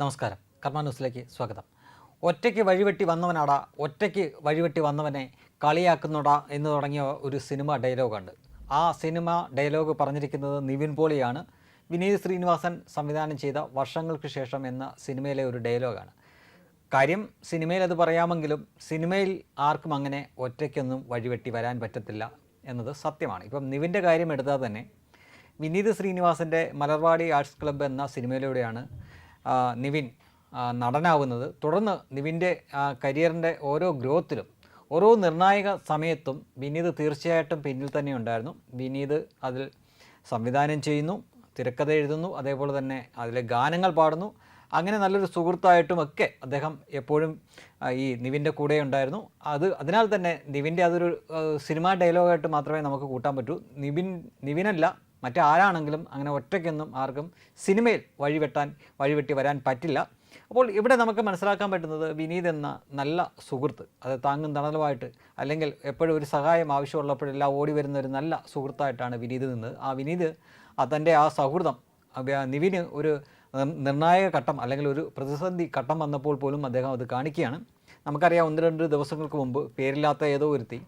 നമസ്കാരം. കർമ്മ ന്യൂസിലേക്ക് സ്വാഗതം. ഒറ്റയ്ക്ക് വഴിവെട്ടി വന്നവനാടാ ഒറ്റയ്ക്ക് വഴിവെട്ടി വന്നവനെ കളിയാക്കുന്നടാ എന്ന് തുടങ്ങിയ ഒരു സിനിമ ഡയലോഗുണ്ട്. ആ സിനിമ ഡയലോഗ് പറഞ്ഞിരിക്കുന്നത് നിവിൻ പോളിയാണ്. വിനീത് ശ്രീനിവാസൻ സംവിധാനം ചെയ്ത വർഷങ്ങൾക്ക് ശേഷം എന്ന സിനിമയിലെ ഒരു ഡയലോഗാണ്. കാര്യം സിനിമയിൽ അത് പറയാമെങ്കിലും സിനിമയിൽ ആർക്കും അങ്ങനെ ഒറ്റയ്ക്കൊന്നും വഴിവെട്ടി വരാൻ പറ്റത്തില്ല എന്നത് സത്യമാണ്. ഇപ്പം നിവിന്റെ കാര്യം എടുത്താൽ തന്നെ വിനീത് ശ്രീനിവാസന്റെ മലർവാടി ആർട്സ് ക്ലബ്ബ് എന്ന സിനിമയിലൂടെയാണ് നിവിൻ നടനാവുന്നത്. തുടർന്ന് നിവിന്റെ കരിയറിന്റെ ഓരോ ഗ്രോത്തിലും ഓരോ നിർണായക സമയത്തും വിനീത് തീർച്ചയായിട്ടും പിന്നിൽ തന്നെ ഉണ്ടായിരുന്നു. വിനീത് അതിൽ സംവിധാനം ചെയ്യുന്നു തിരക്കഥ എഴുതുന്നു അതേപോലെ തന്നെ അതിലെ ഗാനങ്ങൾ പാടുന്നു. അങ്ങനെ നല്ലൊരു സുഹൃത്തായിട്ടുമൊക്കെ അദ്ദേഹം എപ്പോഴും ഈ നിവിന്റെ കൂടെ ഉണ്ടായിരുന്നു. അത് അതിനാൽ തന്നെ നിവിന്റെ അതൊരു സിനിമാ ഡയലോഗായിട്ട് മാത്രമേ നമുക്ക് കൂട്ടാൻ പറ്റൂ. നിവിൻ നിവിനല്ല മറ്റാരാണെങ്കിലും അങ്ങനെ ഒറ്റയ്ക്കൊന്നും ആർക്കും സിനിമയിൽ വഴിവെട്ടാൻ വഴിവെട്ടി വരാൻ പറ്റില്ല. അപ്പോൾ ഇവിടെ നമുക്ക് മനസ്സിലാക്കാൻ പറ്റുന്നത് വിനീത് എന്ന നല്ല സുഹൃത്ത് അത് താങ്ങും തണലുമായിട്ട് അല്ലെങ്കിൽ എപ്പോഴും ഒരു സഹായം ആവശ്യമുള്ളപ്പോഴെല്ലാം ഓടി വരുന്ന ഒരു നല്ല സുഹൃത്തായിട്ടാണ് വിനീത് നിന്നത്. ആ വിനീത് തന്റെ ആ സൗഹൃദം നിവിന് ഒരു നിർണായക ഘട്ടം അല്ലെങ്കിൽ ഒരു പ്രതിസന്ധി ഘട്ടം വന്നപ്പോൾ പോലും അദ്ദേഹം അത് കാണിക്കുകയാണ്. നമുക്കറിയാം ഒന്ന് രണ്ട് ദിവസങ്ങൾക്ക് മുമ്പ് പേരില്ലാത്ത ഏതോ ഒരുത്തി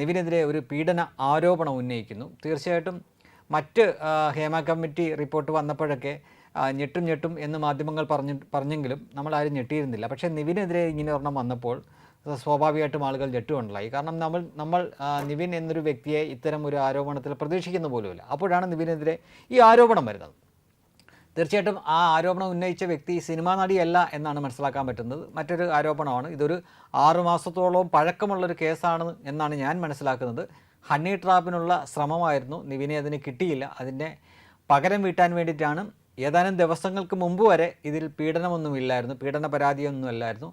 നിവിനെതിരെ ഒരു പീഡന ആരോപണം ഉന്നയിക്കുന്നു. തീർച്ചയായിട്ടും മറ്റ് ഹേമ കമ്മിറ്റി റിപ്പോർട്ട് വന്നപ്പോഴൊക്കെ ഞെട്ടും ഞെട്ടും എന്ന് മാധ്യമങ്ങൾ പറഞ്ഞു പറഞ്ഞെങ്കിലും നമ്മൾ ആരും ഞെട്ടിയിരുന്നില്ല. പക്ഷേ നിവിനെതിരെ ഇങ്ങനെ ഒരെണ്ണം വന്നപ്പോൾ സ്വാഭാവികമായിട്ടും ആളുകൾ ഞെട്ടുകൊണ്ടായി കാരണം നമ്മൾ നമ്മൾ നിവിൻ എന്നൊരു വ്യക്തിയെ ഇത്തരം ഒരു ആരോപണത്തിൽ പ്രതീക്ഷിക്കുന്ന പോലുമില്ല. അപ്പോഴാണ് നിവിനെതിരെ ഈ ആരോപണം വരുന്നത്. തീർച്ചയായിട്ടും ആ ആരോപണം ഉന്നയിച്ച വ്യക്തി സിനിമാ നടിയല്ല എന്നാണ് മനസ്സിലാക്കാൻ പറ്റുന്നത്. മറ്റൊരു ആരോപണമാണ്. ഇതൊരു ആറുമാസത്തോളം പഴക്കമുള്ളൊരു കേസാണ് എന്നാണ് ഞാൻ മനസ്സിലാക്കുന്നത്. ഹണി ട്രാപ്പിനുള്ള ശ്രമമായിരുന്നു. നിവിനെ അതിന് കിട്ടിയില്ല. അതിന്റെ പകരം വീട്ടാൻ വേണ്ടിയിട്ടാണ്. ഏതാനും ദിവസങ്ങൾക്ക് മുമ്പ് വരെ ഇതിൽ പീഡനമൊന്നുമില്ലായിരുന്നു. പീഡന പരാതിയൊന്നുമല്ലായിരുന്നു.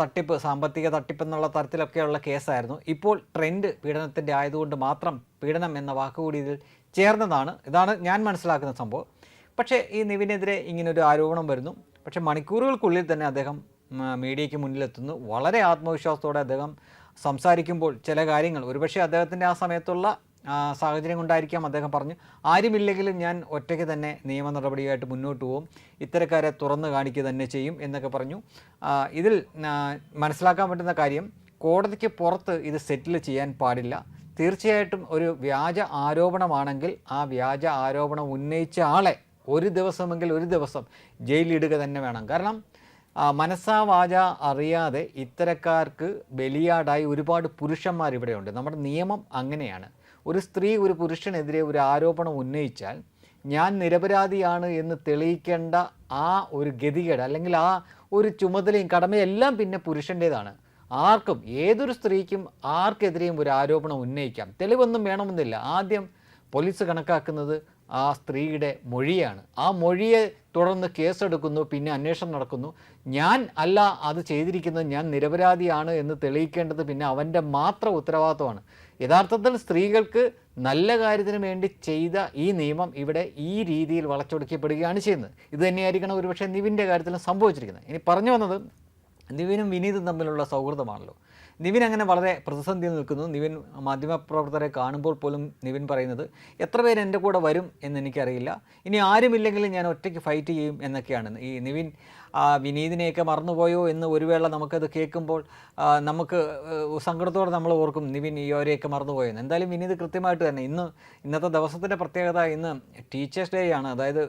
തട്ടിപ്പ് സാമ്പത്തിക തട്ടിപ്പ് എന്നുള്ള തരത്തിലൊക്കെയുള്ള കേസായിരുന്നു. ഇപ്പോൾ ട്രെൻഡ് പീഡനത്തിന്റെ ആയതുകൊണ്ട് മാത്രം പീഡനം എന്ന വാക്കുകൂടി ഇതിൽ ചേർന്നതാണ്. ഇതാണ് ഞാൻ മനസ്സിലാക്കുന്ന സംഭവം. പക്ഷേ ഈ നിവിനെതിരെ ഇങ്ങനൊരു ആരോപണം വരുന്നു. പക്ഷേ മണിക്കൂറുകൾക്കുള്ളിൽ തന്നെ അദ്ദേഹം മീഡിയയ്ക്ക് മുന്നിലെത്തുന്നു. വളരെ ആത്മവിശ്വാസത്തോടെ അദ്ദേഹം സംസാരിക്കുമ്പോൾ ചില കാര്യങ്ങൾ. ഒരുപക്ഷെ അദ്ദേഹത്തിന്റെ ആ സമയത്തുള്ള സാഹചര്യം കൊണ്ടായിരിക്കാം അദ്ദേഹം പറഞ്ഞു ആരുമില്ലെങ്കിലും ഞാൻ ഒറ്റയ്ക്ക് തന്നെ നിയമ നടപടിയായിട്ട് മുന്നോട്ട് പോകും. ഇത്തരക്കാരെ തുറന്നു കാണിക്കുക തന്നെ ചെയ്യും എന്നൊക്കെ പറഞ്ഞു. ഇതിൽ മനസ്സിലാക്കാൻ പറ്റുന്ന കാര്യം കോടതിക്ക് പുറത്ത് ഇത് സെറ്റിൽ ചെയ്യാൻ പാടില്ല. തീർച്ചയായിട്ടും ഒരു വ്യാജ ആരോപണമാണെങ്കിൽ ആ വ്യാജ ആരോപണം ഉന്നയിച്ച ആളെ ഒരു ദിവസമെങ്കിൽ ഒരു ദിവസം ജയിലിടുക തന്നെ വേണം. കാരണം ആ, മനസ്സാ വാച അറിയാതെ ഇത്തരക്കാർക്ക് ബലിയാടായി ഒരുപാട് പുരുഷന്മാർ ഇവിടെയുണ്ട്. നമ്മുടെ നിയമം അങ്ങനെയാണ്. ഒരു സ്ത്രീ ഒരു പുരുഷനെതിരെ ഒരു ആരോപണം ഉന്നയിച്ചാൽ ഞാൻ നിരപരാധിയാണ് എന്ന് തെളിയിക്കേണ്ട ആ ഒരു ഗതികേട് അല്ലെങ്കിൽ ആ ഒരു ചുമതലയും കടമയെല്ലാം പിന്നെ പുരുഷന്റേതാണ്. ആർക്കും ഏതൊരു സ്ത്രീക്കും ആർക്കെതിരെയും ഒരു ആരോപണം ഉന്നയിക്കാം. തെളിവൊന്നും വേണമെന്നില്ല. ആദ്യം പോലീസ് കണക്കാക്കുന്നത് ആ സ്ത്രീയുടെ മൊഴിയാണ്. ആ മൊഴിയെ തുടർന്ന് കേസെടുക്കുന്നു പിന്നെ അന്വേഷണം നടക്കുന്നു. ഞാൻ അല്ല അത് ചെയ്തിരിക്കുന്നത് ഞാൻ നിരപരാധിയാണ് എന്ന് തെളിയിക്കേണ്ടത് പിന്നെ അവന്റെ മാത്രം ഉത്തരവാദിത്വമാണ്. യഥാർത്ഥത്തിൽ സ്ത്രീകൾക്ക് നല്ല കാര്യത്തിന് വേണ്ടി ചെയ്ത ഈ നിയമം ഇവിടെ ഈ രീതിയിൽ വളച്ചൊടുക്കപ്പെടുകയാണ് ചെയ്യുന്നത്. ഇത് തന്നെയായിരിക്കണം ഒരുപക്ഷെ നിവിന്റെ കാര്യത്തിലും സംഭവിച്ചിരിക്കുന്നത്. ഇനി പറഞ്ഞു വന്നത് നിവിനും വിനീതും തമ്മിലുള്ള സൗഹൃദമാണല്ലോ. നിവിൻ അങ്ങനെ വളരെ പ്രതിസന്ധി നിൽക്കുന്നു. നിവിൻ മാധ്യമപ്രവർത്തകരെ കാണുമ്പോൾ പോലും നിവിൻ പറയുന്നത് എത്ര പേര് എന്റെ കൂടെ വരും എന്ന് എനിക്കറിയില്ല. ഇനി ആരുമില്ലെങ്കിലും ഞാൻ ഒറ്റയ്ക്ക് ഫൈറ്റ് ചെയ്യും എന്നൊക്കെയാണ്. ഈ നിവിൻ വിനീതിനെയൊക്കെ മറന്നുപോയോ എന്ന് ഒരു വേള നമുക്കത് കേൾക്കുമ്പോൾ നമുക്ക് സങ്കടത്തോടെ നമ്മൾ ഓർക്കും നിവിൻ ഈ അവരെയൊക്കെ മറന്നുപോയെന്ന് എന്തായാലും വിനീത് കൃത്യമായിട്ട് തന്നെ ഇന്ന് ഇന്നത്തെ ദിവസത്തിന്റെ പ്രത്യേകത ഇന്ന് ടീച്ചേഴ്സ് ഡേ ആണ്. അതായത്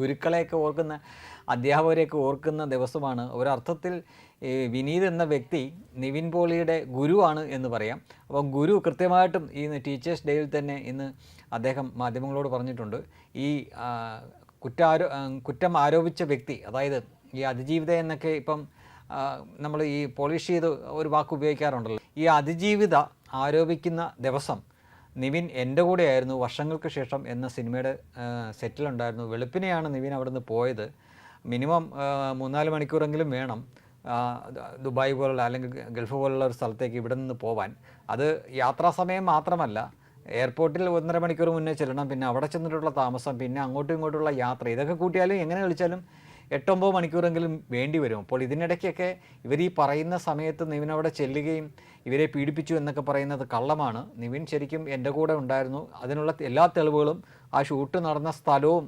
ഗുരുക്കളെയൊക്കെ ഓർക്കുന്ന അധ്യാപകരെയൊക്കെ ഓർക്കുന്ന ദിവസമാണ്. ഒരർത്ഥത്തിൽ വിനീത് എന്ന വ്യക്തി നിവിൻ പോളിയുടെ ഗുരുവാണ് എന്ന് പറയാം. അപ്പം ഗുരു കൃത്യമായിട്ടും ഈ ടീച്ചേഴ്സ് ഡേയിൽ തന്നെ ഇന്ന് അദ്ദേഹം മാധ്യമങ്ങളോട് പറഞ്ഞിട്ടുണ്ട്. ഈ കുറ്റാരോ കുറ്റം ആരോപിച്ച വ്യക്തി അതായത് ഈ അതിജീവിത എന്നൊക്കെ ഇപ്പം നമ്മൾ ഈ പോളിഷ് ചെയ്ത് ഒരു വാക്ക് ഉപയോഗിക്കാറുണ്ടല്ലോ. ഈ അതിജീവിത ആരോപിക്കുന്ന ദിവസം നിവിൻ എന്റെ കൂടെയായിരുന്നു വർഷങ്ങൾക്ക് ശേഷം എന്ന സിനിമയുടെ സെറ്റിലുണ്ടായിരുന്നു. വെളുപ്പിനെയാണ് നിവിൻ അവിടുന്ന് പോയത്. മിനിമം മൂന്നാൽ മണിക്കൂറെങ്കിലും വേണം ദുബായ് പോലുള്ള അല്ലെങ്കിൽ ഗൾഫ് പോലുള്ള ഒരു സ്ഥലത്തേക്ക് ഇവിടെ നിന്ന് പോവാൻ. അത് യാത്രാ സമയം മാത്രമല്ല എയർപോർട്ടിൽ ഒന്നര മണിക്കൂർ മുന്നേ ചെല്ലണം പിന്നെ അവിടെ ചെന്നിട്ടുള്ള താമസം പിന്നെ അങ്ങോട്ടും ഇങ്ങോട്ടുള്ള യാത്ര. ഇതൊക്കെ കൂട്ടിയാലും എങ്ങനെ കളിച്ചാലും എട്ടൊമ്പത് മണിക്കൂറെങ്കിലും വേണ്ടി വരും. അപ്പോൾ ഇതിനിടയ്ക്കൊക്കെ ഇവർ ഈ പറയുന്ന സമയത്ത് നിവിൻ അവിടെ ചെല്ലുകയും ഇവരെ പീഡിപ്പിച്ചു എന്നൊക്കെ പറയുന്നത് കള്ളമാണ്. നിവിൻ ശരിക്കും എന്റെ കൂടെ ഉണ്ടായിരുന്നു. അതിനുള്ള എല്ലാ തെളിവുകളും ആ ഷൂട്ട് നടന്ന സ്ഥലവും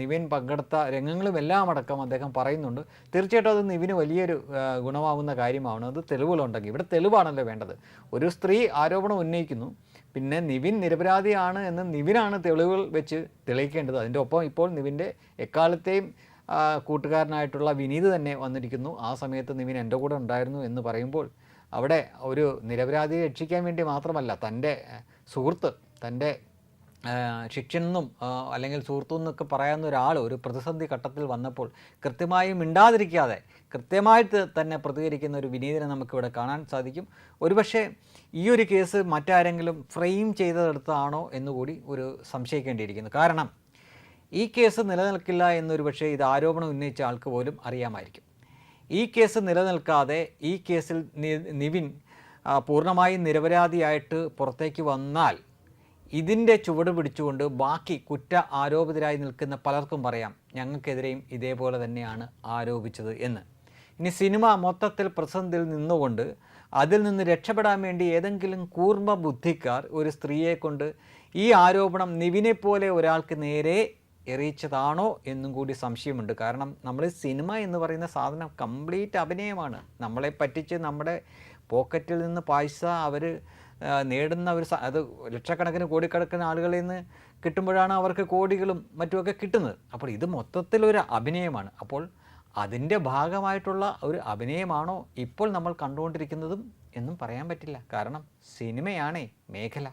നിവിൻ പങ്കെടുത്ത രംഗങ്ങളും എല്ലാം അടക്കം അദ്ദേഹം പറയുന്നുണ്ട്. തീർച്ചയായിട്ടും അത് നിവിന് വലിയൊരു ഗുണമാവുന്ന കാര്യമാണ്. അത് തെളിവുകളുണ്ടെങ്കിൽ. ഇവിടെ തെളിവാണല്ലോ വേണ്ടത്. ഒരു സ്ത്രീ ആരോപണം ഉന്നയിക്കുന്നു. പിന്നെ നിവിൻ നിരപരാധിയാണ് എന്ന് നിവിനാണ് തെളിവുകൾ വെച്ച് തെളിയിക്കേണ്ടത്. അതിന്റെ ഒപ്പം ഇപ്പോൾ നിവിന്റെ എക്കാലത്തെയും കൂട്ടുകാരനായിട്ടുള്ള വിനീത് തന്നെ വന്നിരിക്കുന്നു. ആ സമയത്ത് നിവിൻ എന്റെ കൂടെ ഉണ്ടായിരുന്നു എന്ന് പറയുമ്പോൾ അവിടെ ഒരു നിരപരാധിയെ രക്ഷിക്കാൻ വേണ്ടി മാത്രമല്ല തന്റെ സുഹൃത്ത് തന്റെ ശിക്ഷനെന്നും അല്ലെങ്കിൽ സുഹൃത്തു എന്നൊക്കെ പറയാവുന്ന ഒരാൾ ഒരു പ്രതിസന്ധി ഘട്ടത്തിൽ വന്നപ്പോൾ കൃത്യമായി മിണ്ടാതിരിക്കാതെ കൃത്യമായിട്ട് തന്നെ പ്രതികരിക്കുന്ന ഒരു വിനീതിനെ നമുക്കിവിടെ കാണാൻ സാധിക്കും. ഒരുപക്ഷെ ഈ ഒരു കേസ് മറ്റാരെങ്കിലും ഫ്രെയിം ചെയ്തെടുത്തതാണോ എന്നുകൂടി ഒരു സംശയിക്കേണ്ടിയിരിക്കുന്നു. കാരണം ഈ കേസ് നിലനിൽക്കില്ല എന്നൊരു പക്ഷേ ഇത് ആരോപണം ഉന്നയിച്ച ആൾക്ക് പോലും അറിയാമായിരിക്കും. ഈ കേസ് നിലനിൽക്കാതെ ഈ കേസിൽ നിവിൻ പൂർണമായും നിരപരാധിയായിട്ട് പുറത്തേക്ക് വന്നാൽ ഇതിന്റെ ചുവട് പിടിച്ചുകൊണ്ട് ബാക്കി കുറ്റ ആരോപിതരായി നിൽക്കുന്ന പലർക്കും പറയാം ഞങ്ങൾക്കെതിരെയും ഇതേപോലെ തന്നെയാണ് ആരോപിച്ചത് എന്ന്. ഇനി സിനിമ മൊത്തത്തിൽ പ്രസന്തിൽ നിന്നുകൊണ്ട് അതിൽ നിന്ന് രക്ഷപ്പെടാൻ വേണ്ടി ഏതെങ്കിലും കൂർമ്മ ബുദ്ധിക്കാർ ഒരു സ്ത്രീയെ കൊണ്ട് ഈ ആരോപണം നിവിനെ പോലെ ഒരാൾക്ക് നേരെ എറിയിച്ചതാണോ എന്നും കൂടി സംശയമുണ്ട്. കാരണം നമ്മൾ സിനിമ എന്ന് പറയുന്ന സാധനം കംപ്ലീറ്റ് അഭിനയമാണ്. നമ്മളെ പറ്റിച്ച് നമ്മുടെ പോക്കറ്റിൽ നിന്ന് പൈസ അവർ നേടുന്ന ഒരു അത് ലക്ഷക്കണക്കിന് കോടിക്കണക്കിന് ആളുകളിൽ നിന്ന് കിട്ടുമ്പോഴാണ് അവർക്ക് കോടികളും മറ്റുമൊക്കെ കിട്ടുന്നത്. അപ്പോൾ ഇത് മൊത്തത്തിലൊരു അഭിനയമാണ്. അപ്പോൾ അതിന്റെ ഭാഗമായിട്ടുള്ള ഒരു അഭിനയമാണോ ഇപ്പോൾ നമ്മൾ കണ്ടുകൊണ്ടിരിക്കുന്നതും എന്നും പറയാൻ പറ്റില്ല. കാരണം സിനിമയാണേ മേഖല.